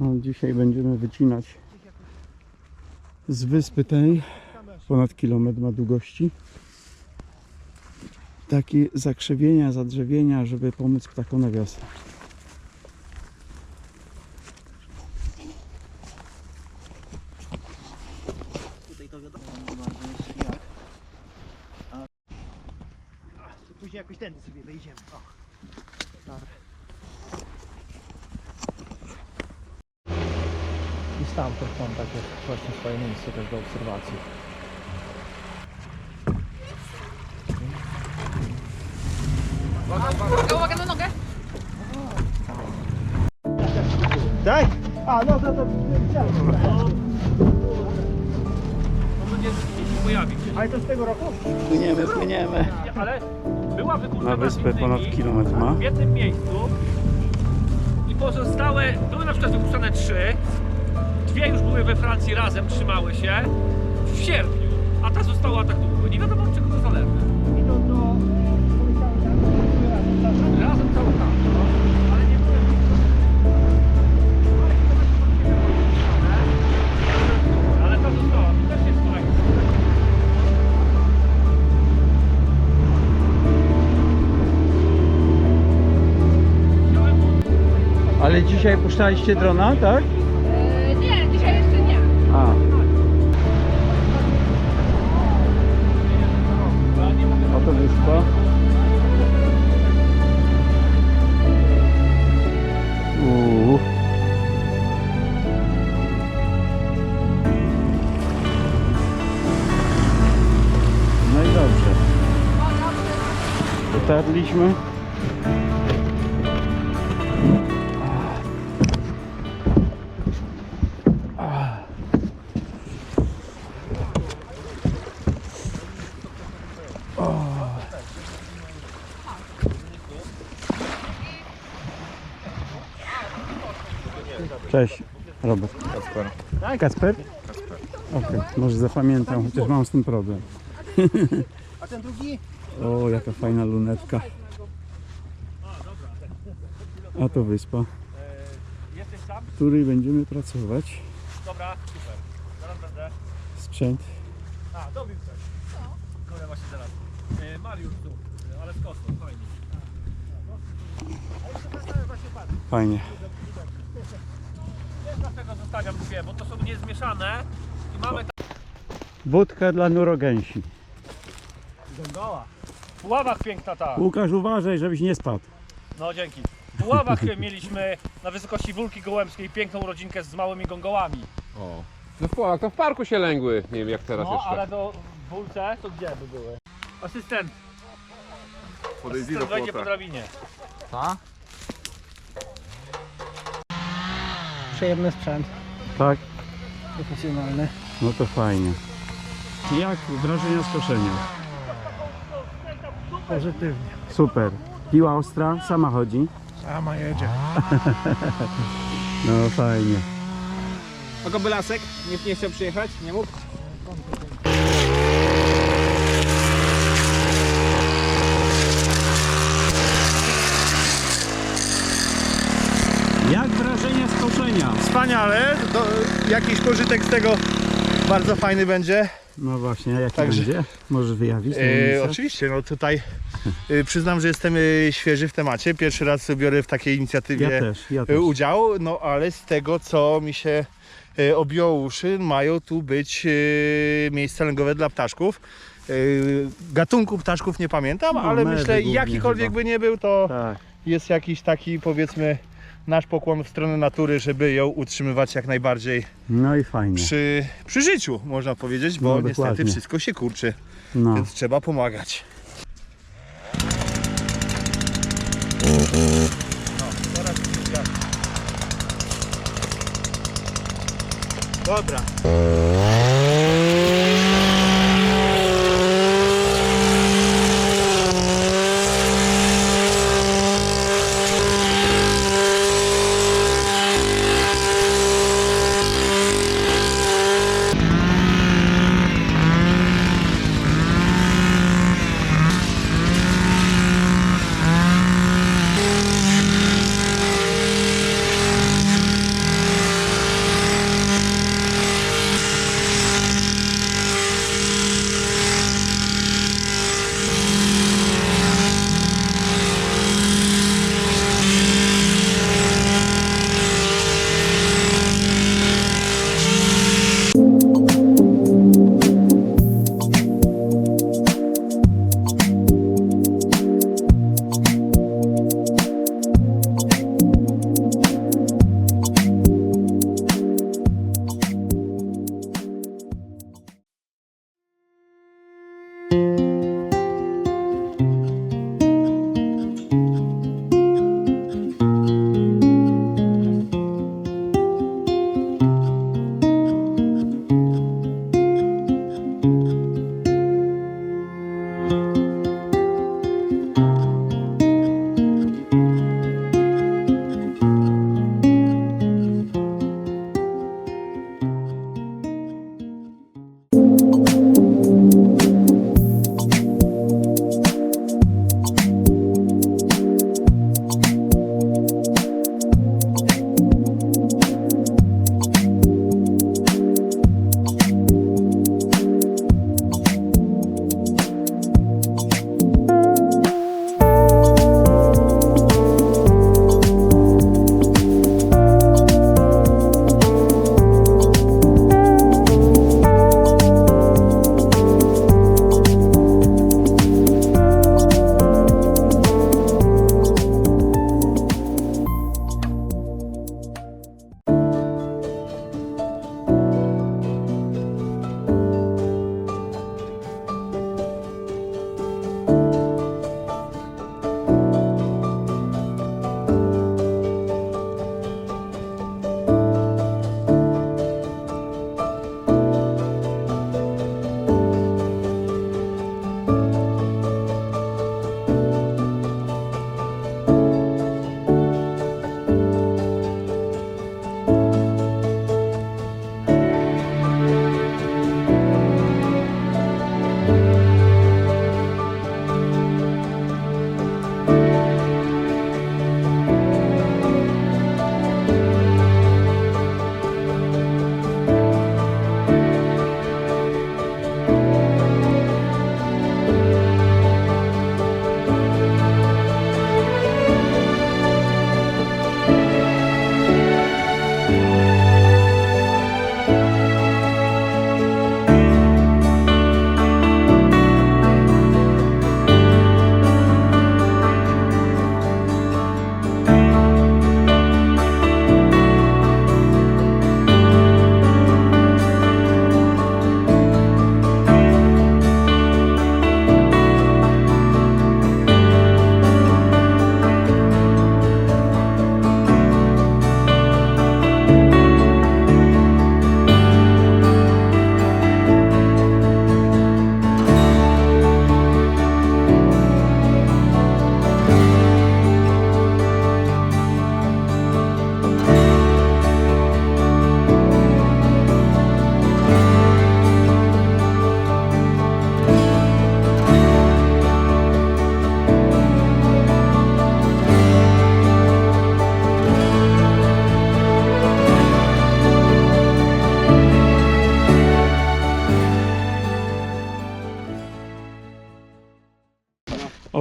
No, dzisiaj będziemy wycinać z wyspy tej ponad kilometr ma długości. Takie zakrzewienia, zadrzewienia, żeby pomóc ptakom na wiosnę. Tutaj to wiadomo, nie ma że jak. A to później jakoś tędy sobie wejdziemy. O. Dobra. I stamtąd mam takie właśnie swoje miejsce też do obserwacji. Uwaga, uwaga na nogę! Tak? A, no to to widziałem. Mam nadzieję, że się pojawi gdzieś. Ale to z tego roku? Płyniemy, płyniemy. Ale była wykurzona Na wyspę między ponad innymi kilometr ma. W jednym miejscu i pozostałe, były na przykład wypuszczane trzy, we Francji razem, trzymały się w sierpniu, a ta została tak długo. Nie wiadomo od czego to zależy. Razem cały no. ale nie były Ale ta została, to też jest fajne. Ale dzisiaj puszczaliście drona, tak? Dotarliśmy. Cześć, Robert. Kasper. Kasper? Okej, może zapamiętam, chociaż mam z tym problem. A ten drugi? O, jaka fajna lunetka. A to wyspa, w której będziemy pracować. Dobra, super. Zaraz będę. Sprzęt. A, dobił coś. Dobra, właśnie zaraz. E, Mariusz tu, ale z kosą, fajnie. Fajnie. Dlaczego zostawiam dwie, bo to są niezmieszane i mamy Wódka dla nurogęsi. Gągoła. W Puławach piękna ta. Łukasz, uważaj, żebyś nie spadł. No dzięki. W Puławach mieliśmy na wysokości Wólki Gołębskiej piękną rodzinkę z małymi gongołami. O. No w Polach, to w parku się lęgły. Nie wiem jak teraz No, jeszcze. ale do w Wólce to gdzie by były? Asystent, Podejdzie asystent wejdzie po drabinie. Przyjemny sprzęt, Tak? profesjonalny. No to fajnie. Jak wrażenia z koszenia? Pozytywnie. Super. Piła ostra, sama chodzi. Sama jedzie. No fajnie. A Kobylasek nie, nie chciał przyjechać? Nie mógł? Jak wrażenia z koszenia? Wspaniale, to jakiś pożytek z tego bardzo fajny będzie. No właśnie, a jaki Także- będzie? Możesz wyjawić? E, tajemnicę? oczywiście, no tutaj e, przyznam, że jestem e, świeży w temacie. Pierwszy raz biorę w takiej inicjatywie Ja też, ja e, też. udział, no ale z tego co mi się e, objęło uszy, mają tu być e, miejsca lęgowe dla ptaszków. E, Gatunku ptaszków nie pamiętam, No, ale myślę, głównie jakikolwiek chyba. by nie był, to Tak. jest jakiś taki powiedzmy nasz pokłon w stronę natury, żeby ją utrzymywać jak najbardziej No i fajnie. przy, przy życiu, można powiedzieć, bo No, niestety dokładnie. wszystko się kurczy, No. więc trzeba pomagać. Dobra.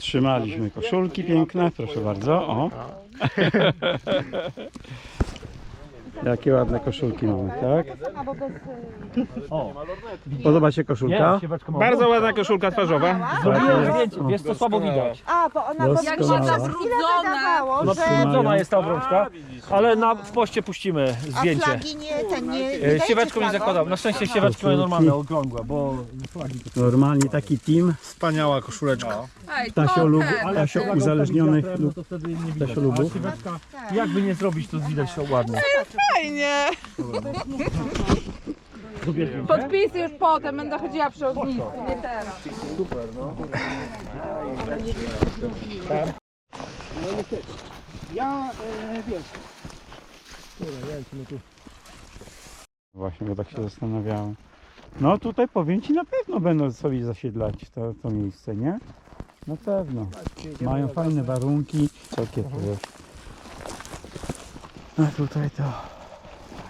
Otrzymaliśmy koszulki piękne, proszę bardzo. O. Jakie ładne koszulki mamy, tak? Podoba się koszulka? Bardzo ładna koszulka twarzowa. Zrobiłem zdjęcie, wiesz co słabo widać. A, bo ona. Jak się Ile zabrudzona. No przynudzona jest ta obrączka, ale na, w poście puścimy A zdjęcie. flagi nie, ten nie... E, Sieweczką nie flagą? zakładam. Na szczęście sieweczki mają normalne, okrągłe, bo Normalnie taki team Wspaniała koszuleczka. Ej, Tasio lub, trochę. Tasio uzależnionych lub to wtedy nie widać. Jakby nie zrobić, to widać się ładnie. Fajnie. Podpisy już potem, będę chodziła przy ognisku, nie teraz. Właśnie, bo tak się zastanawiałem. No tutaj powiem Ci, na pewno będą sobie zasiedlać to, to miejsce, nie? Na pewno. Mają fajne warunki. Takie to jest. A tutaj to...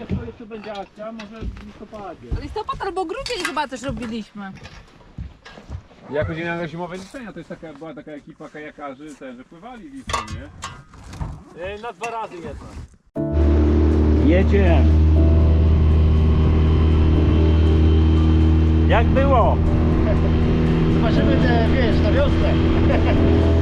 jeszcze będzie akcja, może w listopadzie. Listopad albo grudzień chyba też robiliśmy. Jak będzie na zimowe życzenia, to jest taka, była taka ekipa kajakarzy, ten, że pływali Wisłą, nie? E, Na dwa razy jedna. Jedziemy. Jak było? Zobaczymy te, wiesz, na wiosnę.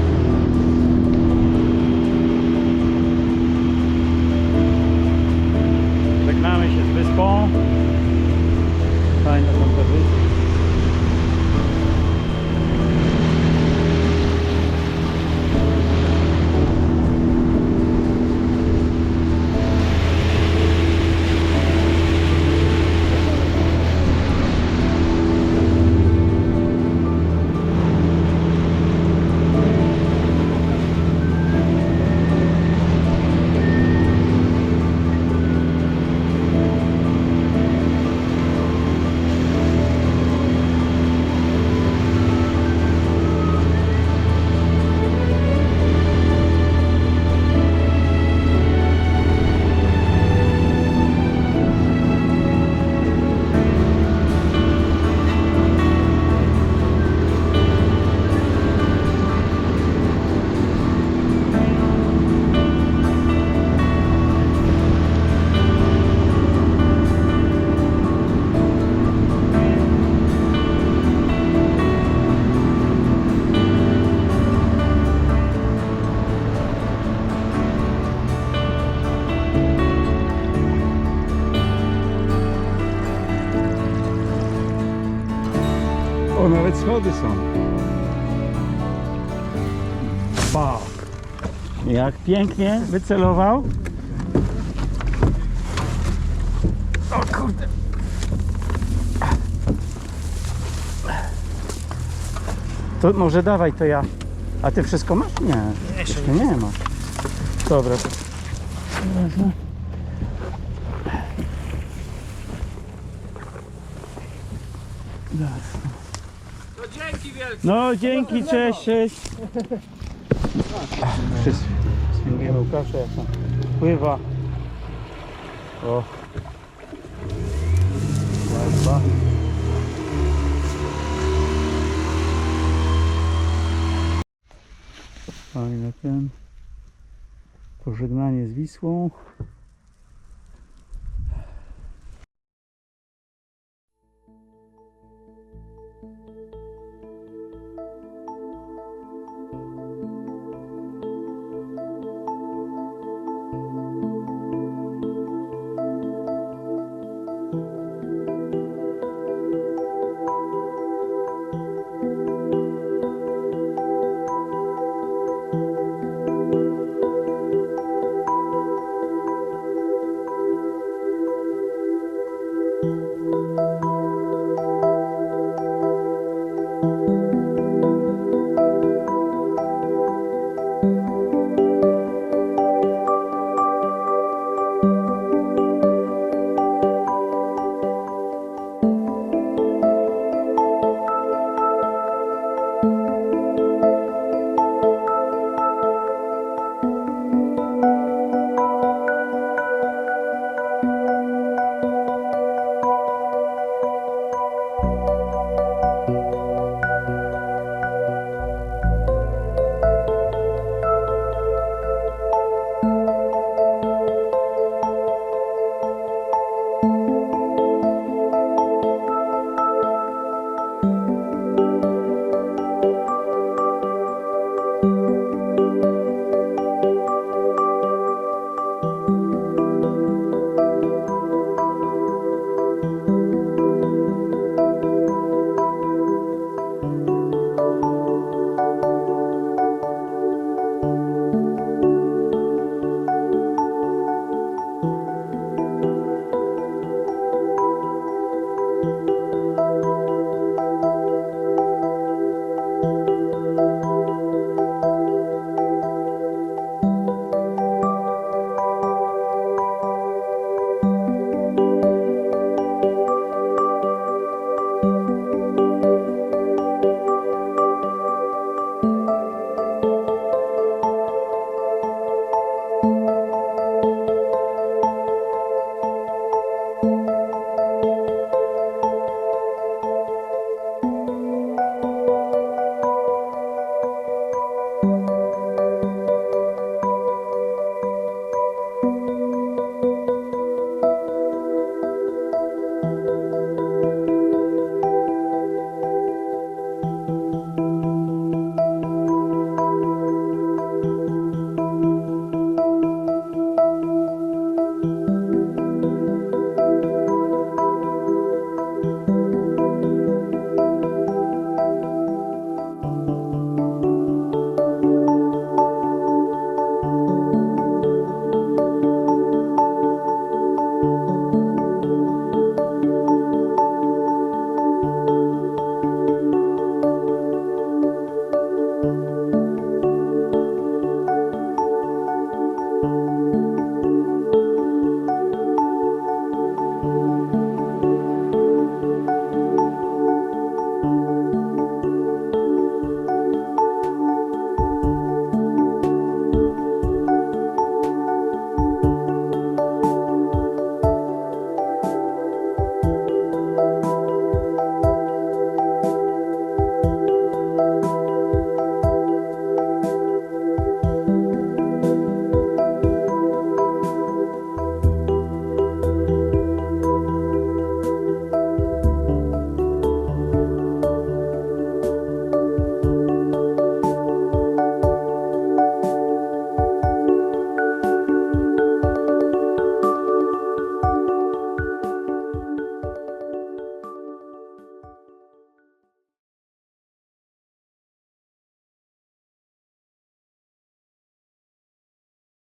Schody są. Wow. Jak pięknie wycelował. O kurde. To może dawaj to ja. A ty wszystko masz? Nie. Jeszcze nie masz. Dobra. To... No dzięki wielkie. No dzięki, cześć, cześć. Wszyscy Łukasza jak tam pływa. O. Ładba. Fajne ten. Pożegnanie z Wisłą. No